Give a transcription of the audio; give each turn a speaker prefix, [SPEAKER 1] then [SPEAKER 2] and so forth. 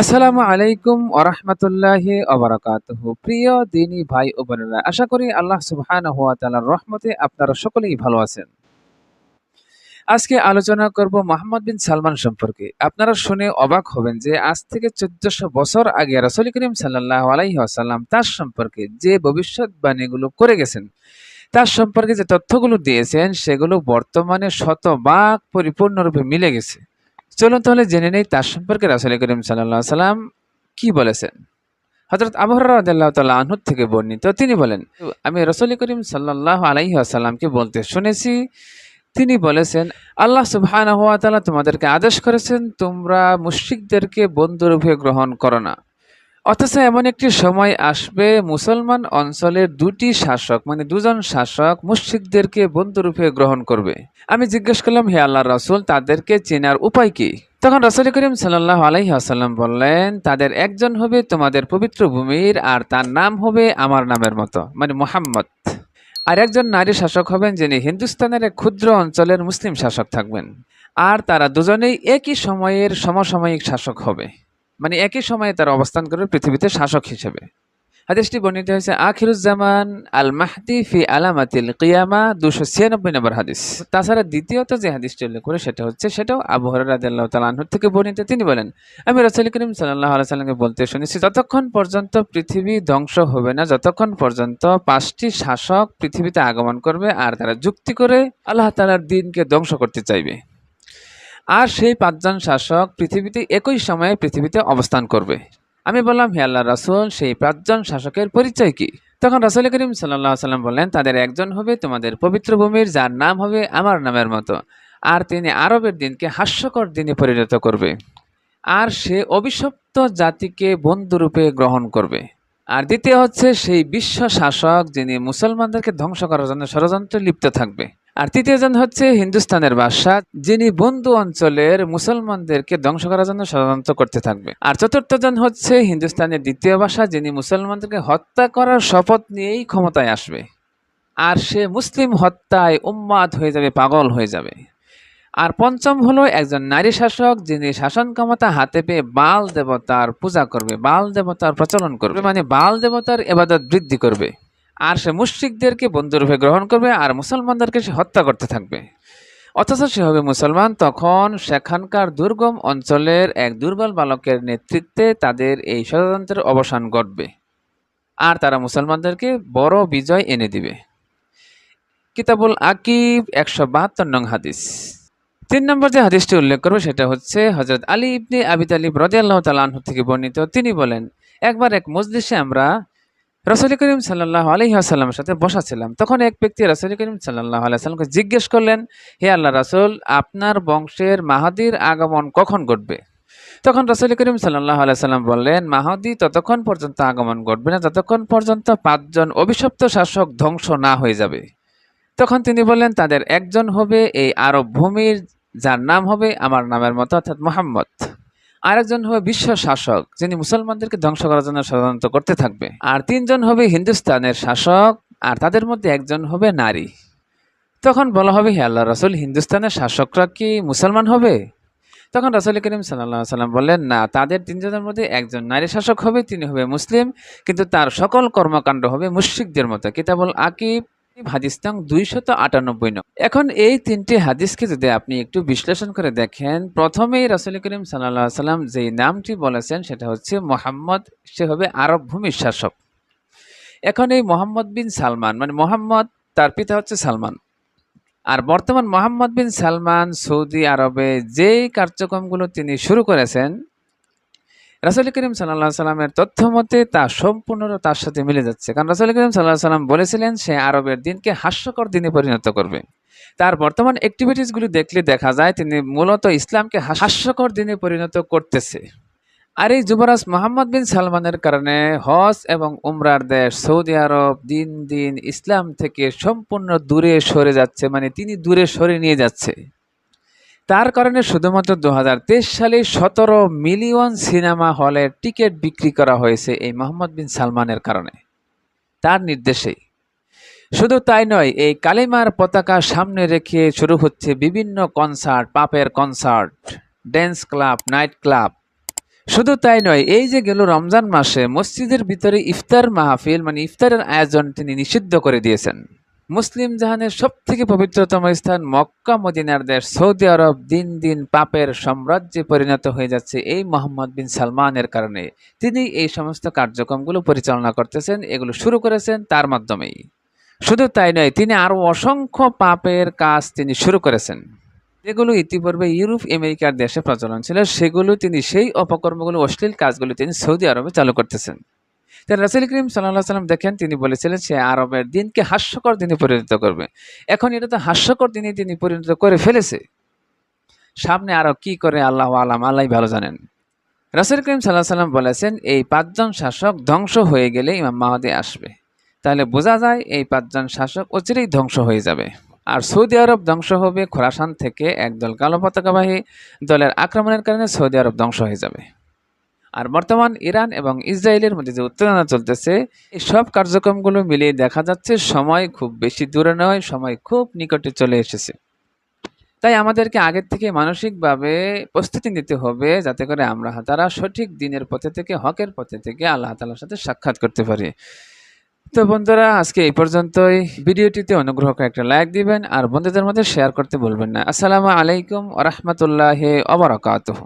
[SPEAKER 1] আসসালামু আলাইকুম ওরহমতুল্লাহি অবরাকাতুহ প্রিয় দিনী ভাই ও বোনেরা, আশা করি আল্লাহ তাআলার রহমতে আপনারা সকলেই ভালো আছেন। আজকে আলোচনা করব মোহাম্মদ বিন সালমান সম্পর্কে। আপনারা শুনে অবাক হবেন যে আজ থেকে চোদ্দশো বছর আগে রাসূল করিম সাল্লাল্লাহু আলাইহি ওয়াসাল্লাম তার সম্পর্কে যে ভবিষ্যৎবাণীগুলো করে গেছেন তার সম্পর্কে যে তথ্যগুলো দিয়েছেন, সেগুলো বর্তমানে শতভাগ পরিপূর্ণরূপে মিলে গেছে। চলুন তাহলে জেনে নেই তার সম্পর্কে রাসুল করিম সাল্লাহ সাল্লাম কি বলেছেন। হজরত আবহরাহ তাল্লাহ আনহুর থেকে বর্ণিত, তিনি বলেন, আমি রসুল করিম সাল্লাহ আলাইহি আসাল্লামকে বলতে শুনেছি। তিনি বলেছেন, আল্লাহ তাআলা তোমাদেরকে আদেশ করেছেন, তোমরা মুশরিকদেরকে বন্ধুরূপে গ্রহণ করো না। অথচ এমন একটি সময় আসবে, মুসলমান অঞ্চলের দুটি শাসক মানে দুজন শাসক মুশরিকদেরকে বন্ধুরূপে গ্রহণ করবে। আমি জিজ্ঞেস করলাম, হে আল্লাহ রাসূল, তাদেরকে চেনার উপায় কি? তখন রাসূল করিম সাল্লাল্লাহু আলাইহি আসাল্লাম বললেন, তাদের একজন হবে তোমাদের পবিত্র ভূমির আর তার নাম হবে আমার নামের মতো মানে মোহাম্মদ। আর একজন নারী শাসক হবেন যিনি হিন্দুস্তানের এক ক্ষুদ্র অঞ্চলের মুসলিম শাসক থাকবেন। আর তারা দুজনেই একই সময়ের সমসাময়িক শাসক হবে। মানে একই সময়ে তারা অবস্থান করবে পৃথিবীতে শাসক হিসেবে। হাদিসটি বর্ণিত হয়েছে, আখিরুজ্জামান আল মাহদি ফি আলামাতিল কিয়ামা দুশো ছিয়ানব্বই নম্বর হাদিস। তাছাড়া দ্বিতীয়ত যে হাদিসটি উল্লেখ করে, সেটা হচ্ছে, সেটাও আবু হরাদিল্লাহ তালাহুর থেকে বর্ণিত। তিনি বলেন, আমি রাসুল করিম সাল্লাহ সাল্লামকে বলতে শুনেছি, যতক্ষণ পর্যন্ত পৃথিবী ধ্বংস হবে না, যতক্ষণ পর্যন্ত পাঁচটি শাসক পৃথিবীতে আগমন করবে, আর তারা যুক্তি করে আল্লাহ তালার দিনকে ধ্বংস করতে চাইবে। আর সেই পাঁচজন শাসক পৃথিবীতে একই সময়ে পৃথিবীতে অবস্থান করবে। আমি বললাম, হে আল্লাহ রাসুল, সেই পাঁচজন শাসকের পরিচয় কি? তখন রাসুল করিম সাল্লাহ সাল্লাম বললেন, তাদের একজন হবে তোমাদের পবিত্র ভূমির, যার নাম হবে আমার নামের মতো। আর তিনি আরবের দিনকে হাস্যকর দিনে পরিণত করবে। আর সে অভিশপ্ত জাতিকে বন্ধুরূপে গ্রহণ করবে। আর দ্বিতীয় হচ্ছে, সেই বিশ্ব শাসক যিনি মুসলমানদেরকে ধ্বংস করার জন্য ষড়যন্ত্রে লিপ্ত থাকবে। আর তৃতীয়জন হচ্ছে হিন্দুস্তানের বাদশাহ, যিনি বন্ধু অঞ্চলের মুসলমানদেরকে ধ্বংস করার জন্য ষড়যন্ত্র করতে থাকবে। আর চতুর্থজন হচ্ছে হিন্দুস্তানের দ্বিতীয় বাসা যিনি মুসলমানদেরকে হত্যা করার শপথ নিয়েই ক্ষমতায় আসবে। আর সে মুসলিম হত্যায় উম্মাদ হয়ে যাবে, পাগল হয়ে যাবে। আর পঞ্চম হলো একজন নারী শাসক, যিনি শাসন ক্ষমতা হাতে পেয়ে বাল দেবতার পূজা করবে, বাল দেবতার প্রচলন করবে মানে বাল দেবতার এবাদত বৃদ্ধি করবে। আর সে মুশ্রিকদেরকে বন্ধুরূপে গ্রহণ করবে আর মুসলমানদেরকে সে হত্যা করতে থাকবে। অথচ সে হবে মুসলমান, তখন সেখানকার দুর্গম অঞ্চলের এক দুর্বল বালকের নেতৃত্বে তাদের এই ষড়যন্ত্রের অবসান ঘটবে। আর তারা মুসলমানদেরকে বড় বিজয় এনে দিবে। কিতাবুল আকিব একশো বাহাত্তর নং হাদিস। তিন নম্বর যে হাদিসটি উল্লেখ করব সেটা হচ্ছে হজরত আলী ইবনে আবি তালিব রদিয়াল্লাহ তালাহ থেকে বর্ণিত। তিনি বলেন, একবার এক মজলিসে আমরা রসুল করিম সাল্লাহ আলহি আসাল্লামের সাথে বসা ছিলাম। তখন এক ব্যক্তি রসুল করিম সাল্লাহ আলাইসাল্লামকে জিজ্ঞেস করলেন, হে আল্লাহ রাসুল, আপনার বংশের মাহাদির আগমন কখন ঘটবে? তখন রসুল করিম সাল্লাহ আলাইসাল্লাম বললেন, মাহাদি ততক্ষণ পর্যন্ত আগমন ঘটবে না, যতক্ষণ পর্যন্ত পাঁচজন অভিশপ্ত শাসক ধ্বংস না হয়ে যাবে। তখন তিনি বললেন, তাদের একজন হবে এই আরব ভূমির, যার নাম হবে আমার নামের মতো অর্থাৎ মোহাম্মদ। আরেকজন হবে বিশ্ব শাসক, যিনি মুসলমানদেরকে ধ্বংস করার জন্য ষড়যন্ত্র করতে থাকবে। আর তিনজন হবে হিন্দুস্তানের শাসক, আর তাদের মধ্যে একজন হবে নারী। তখন বলা হবে, হে আল্লাহ রসুল, হিন্দুস্তানের শাসকরা কি মুসলমান হবে? তখন রাসুল করিম সাল্লাহ সাল্লাম বললেন, না, তাদের তিনজনের মধ্যে একজন নারী শাসক হবে, তিনি হবে মুসলিম, কিন্তু তার সকল কর্মকাণ্ড হবে মুশ্রিকদের মতো। কিতাবুল আকিব হাদিস নং দুইশত আটানব্বই নং। এখন এই তিনটি হাদিসকে যদি আপনি একটু বিশ্লেষণ করে দেখেন, প্রথমেই রাসুল করিম সাল্লাহ সাল্লাম যেই নামটি বলেছেন সেটা হচ্ছে মোহাম্মদ, সে হবে আরব ভূমির শাসক। এখন এই মোহাম্মদ বিন সালমান মানে মোহাম্মদ, তার পিতা হচ্ছে সালমান। আর বর্তমান মোহাম্মদ বিন সালমান সৌদি আরবে যেই কার্যক্রমগুলো তিনি শুরু করেছেন রাসুল করিম সাল্লাহ সাল্লামের তথ্য মতে তা সম্পূর্ণ তার সাথে মিলে যাচ্ছে। কারণ রাসুল করিম সাল্লাহ সাল্লাম বলেছিলেন, সে আরবের দিনকে হাস্যকর দিনে পরিণত করবে। তার বর্তমান অ্যাক্টিভিটিসগুলি দেখলে দেখা যায়, তিনি মূলত ইসলামকে হাস্যকর দিনে পরিণত করতেছে। আর এই যুবরাজ মোহাম্মদ বিন সালমানের কারণে হজ এবং উমরার দেশ সৌদি আরব দিন দিন ইসলাম থেকে সম্পূর্ণ দূরে সরে যাচ্ছে মানে তিনি দূরে সরে নিয়ে যাচ্ছে। তার কারণে শুধুমাত্র দু হাজার তেইশ সালে সতেরো মিলিয়ন সিনেমা হলের টিকিট বিক্রি করা হয়েছে এই মোহাম্মদ বিন সালমানের কারণে। তার নির্দেশেই শুধু তাই নয়, এই কালিমার পতাকা সামনে রেখে শুরু হচ্ছে বিভিন্ন কনসার্ট, পাপের concert, dance club, night club. শুধু তাই নয়, এই যে গেল রমজান মাসে, মসজিদের ভিতরে ইফতার মাহফিল মানে ইফতারের আয়োজন তিনি নিষিদ্ধ করে দিয়েছেন। মুসলিম জাহানের সব থেকে পবিত্রতম স্থান মক্কা, মদিনার দেশ সৌদি আরব দিন দিন পাপের সাম্রাজ্যে পরিণত হয়ে যাচ্ছে এই মোহাম্মদ বিন সালমানের কারণে। তিনি এই সমস্ত কার্যক্রমগুলো পরিচালনা করতেছেন, এগুলো শুরু করেছেন তার মাধ্যমেই। শুধু তাই নয়, তিনি আরও অসংখ্য পাপের কাজ তিনি শুরু করেছেন। যেগুলো ইতিপূর্বে ইউরোপ, আমেরিকার দেশে প্রচলন ছিল, সেগুলো তিনি সেই অপকর্মগুলো, অশ্লীল কাজগুলো তিনি সৌদি আরবে চালু করতেছেন। তাই রাসুল করিম সাল্লাহ সাল্লাম দেখেন, তিনি বলেছিলেন, সে আরবের দিনকে হাস্যকর দিনে পরিণত করবে। এখন এটা তো হাস্যকর দিনে তিনি পরিণত করে ফেলেছে। সামনে আরও কি করে আল্লাহ আলাম, আল্লাহ ভালো জানেন। রাসুল করিম সাল্লাহ সাল্লাম বলেছেন, এই পাঁচজন শাসক ধ্বংস হয়ে গেলে ইমাম মাহাদি আসবে। তাহলে বোঝা যায় এই পাঁচজন শাসক অচিরেই ধ্বংস হয়ে যাবে। আর সৌদি আরব ধ্বংস হবে খোরাসান থেকে একদল কালো পতাকাবাহী দলের আক্রমণের কারণে সৌদি আরব ধ্বংস হয়ে যাবে। আর বর্তমান ইরান এবং ইসরায়েলের মধ্যে যে উত্তেজনা চলতেছে, এই সব কার্যক্রমগুলো মিলিয়ে দেখা যাচ্ছে সময় খুব বেশি দূরে নয়, সময় খুব নিকটে চলে এসেছে। তাই আমাদেরকে আগের থেকে মানসিকভাবে প্রস্তুতি নিতে হবে যাতে করে আমরা তারা সঠিক দিনের পথে থেকে, হকের পথে থেকে আল্লাহ তালার সাথে সাক্ষাৎ করতে পারি। তো বন্ধুরা, আজকে এই পর্যন্তই। ভিডিওটিতে অনুগ্রহ করে একটা লাইক দিবেন আর বন্ধুদের মধ্যে শেয়ার করতে বলবেন না। আসসালামু আলাইকুম ওরহমতুল্লাহ অবরাকাতহ